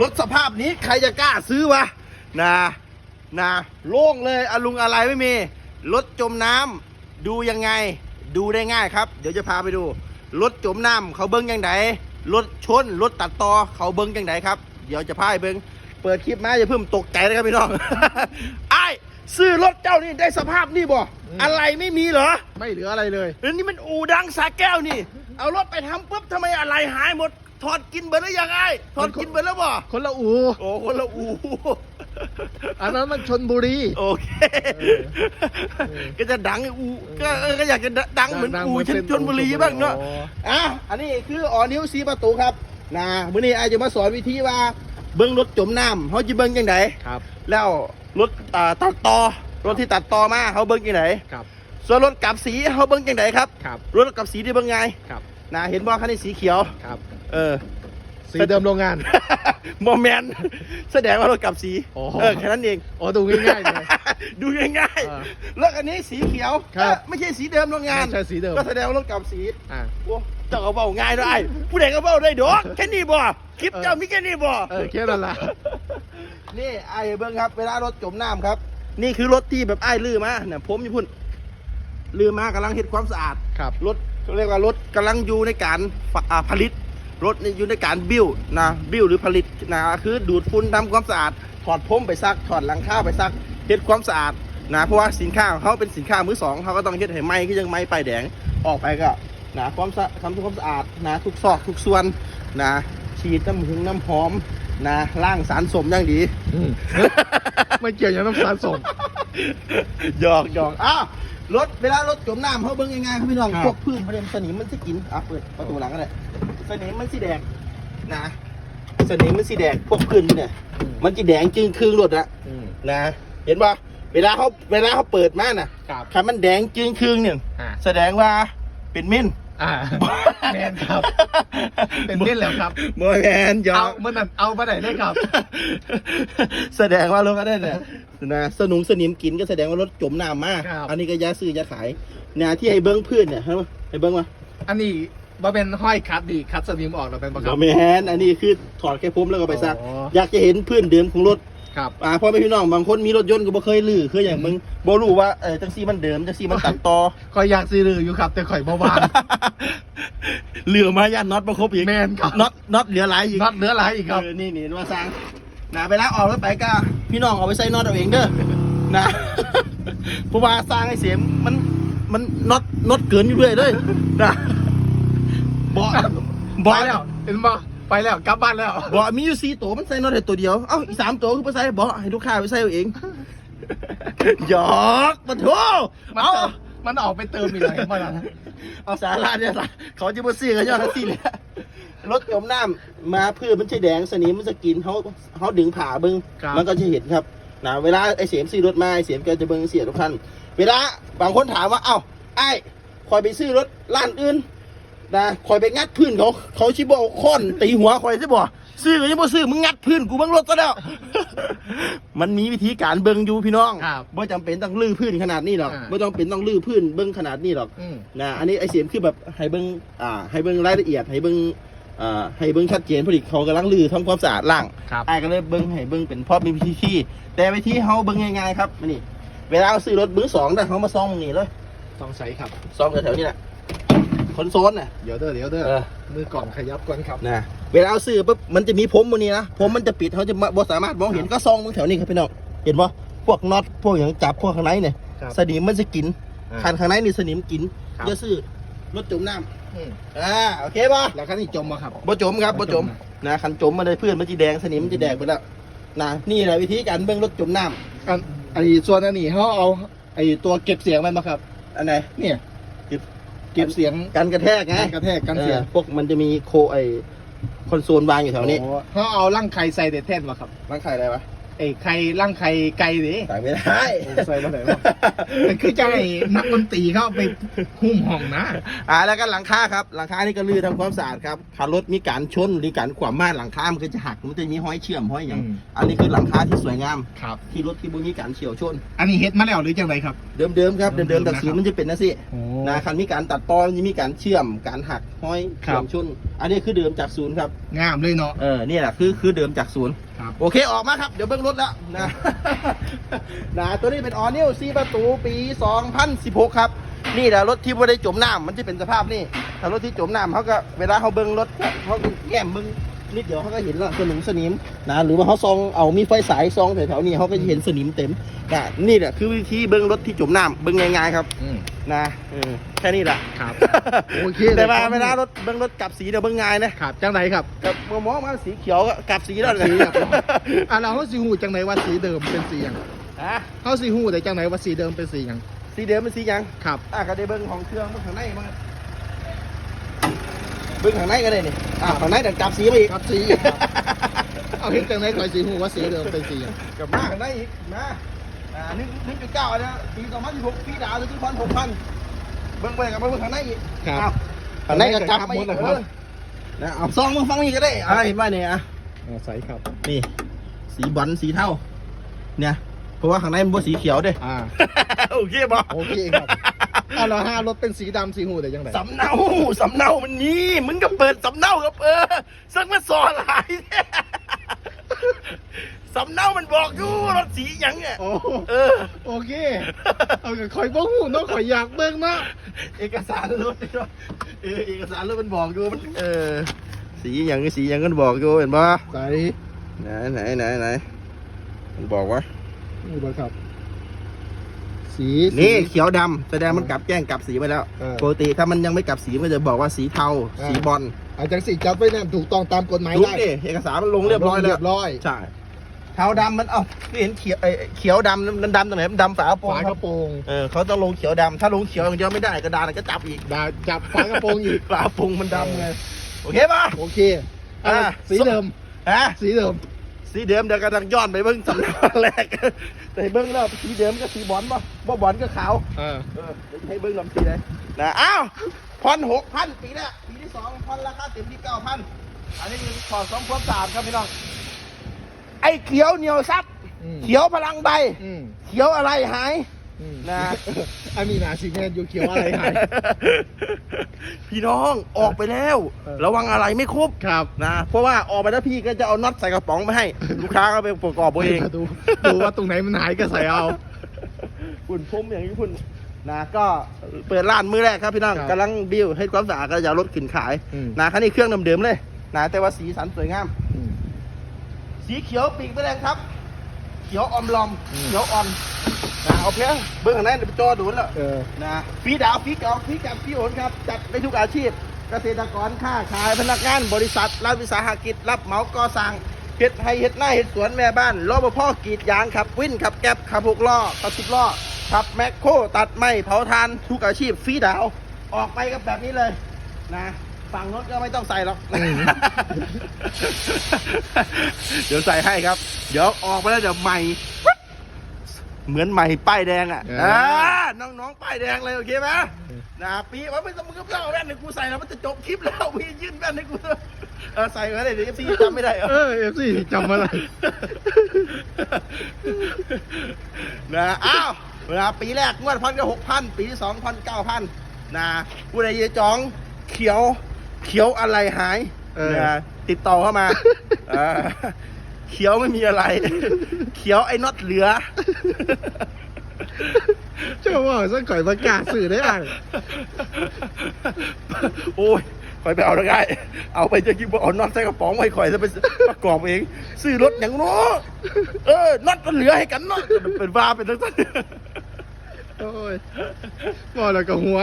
รถสภาพนี้ใครจะกล้าซื้อวะนะนะโล่งเลยอะลุงอะไรไม่มี รถจมน้ำดูยังไง ดูได้ง่ายครับ เดี๋ยวจะพาไปดู รถจมน้ำเขาเบิ้งยังไงรถชนรถตัดต่อเขาเบิ้งยังไงครับ เดี๋ยวจะพาไปเบิ้งเปิดคลิปมาอย่าเพิ่มตกใจนะครับพี่น้องไอ้ายซื้อรถเจ้านี่ได้สภาพนี่บ่อืมอะไรไม่มีเหรอ ไม่เหลืออะไรเลยแล้วนี่มันอู่ดังสาแก้วนี่ เอารถไปทำปุ๊บทำไมอะไรหายหมด ถอดกินเบิร์ดแล้วยังไงถอดกินเบิร์ดแล้วบ่คนละอูโอ้คนละอู่อันนั้นมันชนบุรี โอเคเออเออก็จะดังอู่ก็เออก็อยากจะดังเหมือนดังอู่เหมือนชเป็นนชนบุรีบ้างเนาะอ๋ออะอันนี้คือออนิ้วสีประตูครับนะมื้อนี้ไอายจะมาสอนวิธีว่า เบิ้งรถจมน้ำเขาจะเบิ้งยังไงครับ แล้วรถอ่าตัดต่อรถที่ตัดต่อมาเขาเบิ้งยังไงครับ ส่วนรถกลับสีเขาเบิ้งยังไงครับครับรถกลับสีที่เบิ้งไงครับนะเห็นว่าคันนี้สีเขียวครับ เออ สีเดิมโรงงาน โมเมนต์แสดงว่ารถกลับสี อ๋อ เออแค่นั้นเอง อ๋อดูง่ายๆเลย ดูง่ายอ่าๆรถอันนี้สีเขียวครับ เออไม่ใช่สีเดิมโรงงาน ไม่ใช่สีเดิมก็แสดงว่ารถกลับสี อ่า โอ้เจ้าก็เบาง่ายได้ ผู้ใดก็เบาได้ดอกแค่นี้บ่คลิปเออเจ้ามีแค่นี้บ่เออแค่นั้นละนี่ไอ้เบิ้งครับ เวลารถจมน้ำครับ นี่คือรถที่แบบไอ้ายลือมาเนี่ยผมอยู่พุ่นลือมากำลังเฮ็ดความสะอาด ครับ รถเขาเรียกว่ารถกำลังอยู่ในการฝอ่าผลิต รถนี่อยู่ในการบิ้วนะบิ้วหรือผลิตนะคือดูดฝุ่นทำความสะอาดถอดพรมไปซักถอดหลังคาไปซักเฮ็ดความสะอาดนะเพราะว่าสินค้าของเขาเป็นสินค้ามือสองเขาก็ต้องเฮ็ดให้ไหมก็ยังไหมไปายแดงออกไปก็นะความสะทำความสะอาดนะทุกซอกทุกส่วนนะฉีดน้ำหึงน้ำหอมนะล้างสารสมอย่างดีอืมไม่เกี่ยวอย่างน้ำสารส่งหยอกหยอกอ้าวรถเวลารถจมน้ำเขาเบิ้งยังไงครับพี่น้องครับพวกพืชประเด็นสนิมมันสิกินอะเปิดประตูหลังก็ได้ สนิมมันสีแดงนะสนิมมันสีแดงพวกพืชนี่เนี่ย มันจะแดงจึงครึ่งรถอะอืมนะ เห็นปะเวลาเขาเวลาเขาเปิดมาน่ะครับคันมันแดงจึงครึ่งเนี่ยอ่าแสดงว่าเป็นมิ้นอ่าแมนครับ เป็นเล่นแล้วครับโมแมนหยอเอากเมื่อนั้นเอามาไหนได้ครับ แสดงว่ารถก็ได้เนี่ยนะสนุงสนิมกินก็แสดงว่ารถจมน้ำมากครับอันนี้ก็ยาซื้อยาขายเนี่ยที่ให้เบิ้งพืชเนี่ยให้มาให้เบิ้งมาอันนี้ ว่าเป็นห้อยคัดดีคัดสนิมออกเราเป็นประบกัอบแมนอันนี้คือถอดแค่พุ่มแล้วก็ไปซัก อ๋ออยากจะเห็นพื้นเดิมของรถครับ อ่าพ่อแม่พี่น้องบางคนมีรถยนต์ก็บ่เคยลื้อคืออย่างมึงบ่รู้ว่าเออจังซี่มันเดิมจังซี่มันตัดต่อคอยอยากซีรืออยู่ครับ แต่ข่อยเบาหวานเหลือมาย่านน็อตบ่ครบอีกแมนครับ น็อตน็อตเหลือหลายอีกน็อตเหลือหลายอีกครับ เออนี่นี่มาสร้างนะไปล้างออกแล้วไปก็พี่น้องเอาไปใส่น็อตเอาเองเด้อนะ เพราะว่าสร้างให้เสียมมันมันน็อตน็อตเกินอยู่เรื่อยเลยนะ บ่ไปแล้วเห็นบ่ไปแล้วกลับบ้านแล้วบ่มีอยู่สี่ตัวมันใส่น็อตได้ตัวเดียว เอ้าอีกสามตัวคือไปใส่บ่ให้ลูกค้าไปใส่เอาเองหยอกมาโถมันเอาเติมมันออกไปเติมอีกเลยมาแล้วเอาสาระเนี่ยล่ะเขาจะมาซื้อกันยอดทั้งสิ้นเลยรถจมน้ำมาเพื่อมันใช่แดงสนิมมันจะกินเขาเขาดึงผ่าเบิ้งครับมันก็จะเห็นครับนะเวลาไอ้เสียมซื้อรถมาไอ้เสียมก็จะเบิ้งเสียทุกท่านเวลาบางคนถามว่าเอ้าไอ้คอยไปซื้อรถร้านอื่น นะคอยไปงัดพื้นเขา เขาชิบเอาค้อนตีหัวคอยใช่บ่ซื้อก็ยังบ่ซื้อมึงงัดพื้นกูเบิ้งรถซะแล้ว มันมีวิธีการเบิ้งอยู่พี่น้องครับไม่จำเป็นต้องลื้อพื้นขนาดนี้หรอกอ่าไม่ต้องเป็นต้องลื้อพื้นเบิ้งขนาดนี้หรอกอืม นะอันนี้ไอเสียมคือแบบให้เบิ้งอ่า ให้เบิ้งรายละเอียดให้เบิ้งอ่าให้เบิ้งชัดเจนพอดีเขากำลังลือทำความสะอาดล่าง ครับ ไอ้ก็เลยเบิ้งให้เบิ้งเป็นพอมีวิธีที่ แต่วิธีเขาเบิ้งง่ายๆครับนี่เวลาเราซื้อรถมือสองนะเขามาซ่อมตรงนี้เลย ต้องใช้ครับ ซ่อมแถวๆนี้แหละ คอนโซลน่ะ เดี๋ยวเด้อเดี๋ยวเด้อเออ มือก่อนขยับก่อนครับ นะเวลาเอาซื้อปุ๊บมันจะมีผมตรงนี้นะผมมันจะปิดเขาจะบ่สามารถมองเห็นก็ซ่องมึงแถวนี้ครับพี่น้องเห็นปะพวกน็อตพวกอย่างจับพวกข้างในเนี่ยครับสนิมมันจะกินอ่าคันข้างในนี่สนิมกินครับ จะซื้อรถจมน้อืมำอ่าโอเคปะแล้วคันนี้จมมาครับ บ่จมครับบ่จมบ่จมนะคันจมมาเลยเพื่อนมันจะแดงสนิมมันจะแดงไปแล้วนะนี่แหละวิธีการเบิ่งรถจมน้อันอันนี้ส่วนอันนี้เขาเอาไอ้ตัวเก็บเสียงมันมาครับำอันไหนเนี่ย เก็บเก็บเสียงกันกระแทกไงกันกระแทกกันเสียงออพวกมันจะมีโคไอคอนโซลวางอยู่แถวนี้อ๋อเขาเอาร่างไข่ใส่เด็ดแท่นมาครับ ร่างไข่อะไรวะ ไอ้ไข่ร่างไข่ไก่ดิใส่ไม่ได้ใส่มาไหนวะแต่คือจะให้นักดนตรีเข้าไปหุ้มห้องนะอ่าแล้วก็หลังคาครับ หลังคานี่ก็ลื้อทำความสะอาดครับถ้ารถมีการชนหรือการขวามมาหลังคา มันก็จะหัก มันจะมีห้อยเชื่อมห้อยอย่างอืมอันนี้คือหลังคาที่สวยงาม ครับ ที่รถที่บุมีการเฉียวชน อันนี้เฮ็ดมาแล้วหรือจังไรครับ เดิมๆครับ เดิเดิมมๆๆแต่นะครับสีมันจะเป็นนะสิโอ้นะคันมีการตัดตอนมันจะมีการเชื่อม การหักห้อยครับเชื่อมชนอันนี้คือเดิมจากศูนย์ครับ งามเลยเนาะ เออ นี่แหละคือคือเดิมจากศูนย์ครับ โอเค ออกมาครับ เดี๋ยวเบิ้งรถแล้วนะ นะตัวนี้เป็นออนิวซีประตูปี 2016 ครับ นี่แหละรถที่ไม่ได้จมน้ำมันจะเป็นสภาพนี่ ถ้ารถที่จมน้ำเขาก็เวลาเขาเบิ้งรถเขาก็แง้มเบิ้ง นิดเดียวเขาก็เห็นแล้วสนิมสนิมนะหรือว่าเขาซองเอามีไฟสายซองแถวๆนี้เขาก็จะเห็นสนิมเต็มนะนี่แหละคือวิธีเบิ้งรถที่จมน้ำเบิ้งง่ายๆครับอืม นะเออแค่นี้แหละครับโอเคแต่ว่าเลยครับ เวลารถเบิ้งรถกลับสีเดี๋ยวเบิ้งง่ายนะครับจังไหนครับกับมองมาสีเขียวก็กลับสีแล้วสีครับอะเราเขาสีหูจังไหนว่าสีเดิมเป็นสีหยังฮะเขาสีหูแต่จังไหนว่าสีเดิมเป็นสีหยังสีเดิมเป็นสีหยัง ครับ อะก็ได้เบิ้งของเครื่องเบิ้งข้างในมั้ง เบิ้งข้างในก็ได้นี่อะข้างในเดี๋ยวจับสีมาอีกครับสีอีกครับเอาเห็นจังไหนคอยสีหูว่าสีเดิมเป็นสีหยังกลับมาข้างในอีกมาอ่าหนึ่งหนึ่งจุดเก้าเนี่ยปีสองพันสิบหกปีดาวถึงพันหกพันเบิ้งไปกับเบิ้งข้างในอีกครับอ้าวข้างในก็จับมาอีกหมดเอแล้วครัอบนะเอาซองมาฟังนี่ก็ได้อะไรมาเนี่ยอะเอาใส่ครับนี่ สีบอลสีเทาเนี่ยเพราะว่าข้างในมันบ่สีเขียวเด้อ่าโอเคบ่โอเคครับ อะเราห้ารถเป็นสีดำสีหูแต่จังไหนสำเนาสำเนามันมีมึงก็เปิดสำเนากับเออสักมาสอนหลายเนี่ยสำเนามันบอกอยู่รถสีหยังเนี่ยโอ้เออ โอเค เอากับคอยบ้หูเนาะคอยอยากเบิ่งเนาะเอกสารรถนี่เนาะเออเอกสารรถมันบอกอยู่มันเออ สีหยังสีหยังมันบอกอยู่เห็นปะใส่ไหนไหนไหนไหนมันบอกว่านี่บ่ครับ สีนี่สี เขียวดำแสดงมันกลับแจ้งกลับสีไปแล้วเออ ปกติถ้ามันยังไม่กลับสีมันจะบอกว่าสีเทาเออสีบอลอาจารย์สีจับไว้เนี่ยถูกต้องตามกฎหมายรู้ได้ดิเอกสารมันลงเรียบร้อยแล้วเรียบร้อยใช่เทาดำมันเอ้าไม่เห็นเขียวเอ้ยเขียวดำมันดำตรงไหนมันดำฝากระโปรงฝาคกรัระบโปรงเออเขาต้องลงเขียวดำถ้าลงเขียวอย่างเดียวไม่ได้กระดานก็จับอีกดาจับฝากระโปรงอีกฝากระโปรงมันดำไงโอเคป่ะ โอเคอะอะ สีเดิมฮะสีเดิม สีเดิมเดี๋ยวกำลังย้อนไปเบิ้งสำนักแรกแต่เบิ้งแล้วสีเดิมก็สีบอลป่ะบ่บอลก็ขาวเออเออเดี๋ยวให้เบิ้งลำสีเลยนะอ้าวพันหกพันปีแรกปีที่สองพันราคาเต็มที่เก้าพันอันนี้คือขอสองพันสามครับพี่น้องไอ้เขียวเหนียวซับอืมเขียวพลังใบอืมเขียวอะไรหายอืม นะอันนี้นาสีแมนอยู่เขียวอะไรหาย พี่น้องออกไปแล้ว เออ ระวังอะไรไม่ครบครับนะเพราะว่าออกไปแล้วพี่ก็จะเอาน็อตใส่กระป๋องไปให้ ลูกค้าก็ไปประกอบเอาเองดูดูว่าตรงไหนมันหายก็ใส่เอา คุณพุ่มอย่างนี้คุณนะก็เปิดร้านมือแรกครับพี่น้องครับกำลังบิวให้ความสะอาดก็จะเอารถขึ้นขายอืม นะคันนี้เครื่องเดิมๆเลยนะแต่ว่าสีสันสวยงามอืมสีเขียวปีกไปเลยครับ เขียวออมลอมอืมเขียวอ่อนนะเอาเพียงเบื้องข้างในเดี๋ยวไปจอดูแล้วเออนะฟีดาวฟีเก่าฟีกับฟีโอนครับ จัดได้ทุกอาชีพ เกษตรกรค้าขายพนักงานบริษัทรัฐวิสาหกิจ รับเหมาก่อสร้างเฮ็ดให้เฮ็ดหน้าเฮ็ดสวนแม่บ้านรปภกรีดยางขับวินขับแก๊บขับหกล้อขับสิบล้อขับแมคโครตัดไม้เผาทานทุกอาชีพฟรีดาว ออกไปกับแบบนี้เลยนะ ฝั่งรถก็ไม่ต้องใส่หรอกอืมเดี๋ยวใส่ให้ครับ เดี๋ยวออกไปแล้วเดี๋ยวใหม่ เหมือนใหม่ป้ายแดงอะเอออ่อ่าน้องๆป้ายแดงเลยโอเคไหมนะปีว่าไม่ต้องมึงก็เล่าแว่นให้กูใส่แล้วมันจะจบคลิปแล้วพี่ยื่นแว่นให้กูเออใส่ไว้เลยเดี๋ยวพี่จำไม่ได้เหรอเออเอฟซีจำอะไรนะอ้าวเวลาปีแรกงวดพันก็หกพันปีที่สองพันเก้าพันนะผู้ใดจะจองเขียว เขียวอะไรหายเออ นะติดต่อเข้ามาเออเขียวไม่มีอะไร เขียวไอ้น็อตเหลือ เจ้าว่าสักก่อยประกาศสื่อได้อะโอ้ยคอยไปเอาแล้วไงเอาไปจะกินบ่เอาน็อตใส่กระป๋องไว้คอยจะไปประกอบเอง ซื้อรถอย่างโน้เออน็อตมันเหลือให้กันเนาะเป็นว่าเป็นทั้งนั้น โอ้ยบอแล้วกับหัว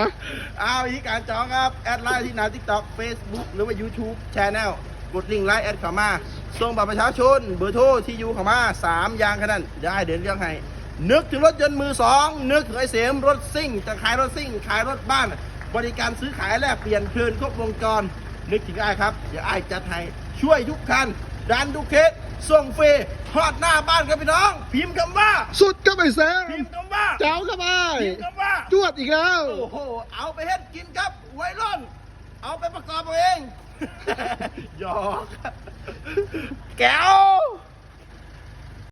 เอาวิธีการจองครับ แอดไลน์ที่หน้า TikTok Facebook หรือว่า YouTube Channel กดลิงก์ไลน์แอดเข้ามาส่งบัตรประชาชน เบอร์โทรที่อยู่เข้ามา3อย่างแค่นั้นได้เดินเรื่องให้ นึกถึงรถยนต์มือสองนึกถึงไอเสียมรถซิ่งจะขายรถซิ่ง ขายรถบ้าน บริการซื้อขายแลกเปลี่ยนเพลินครบวงจร นึกถึงไอ้ายครับเดี๋ยวไอ้ายจัดให้ช่วยทุกคัน ดันทุกเคสส่งฟรีทอดหน้าบ้านครับพี่น้อง พิมพ์คำว่า สุดก็ไปแซงพิมพ์คำว่าเจ้าเข้าไปพิมพ์คำว่า จวดอีกแล้ว โอ้โห เอาไปเฮ็ดกินครับไวยรุ่นเอาไปประกอบเอาเองหยอกแก้ว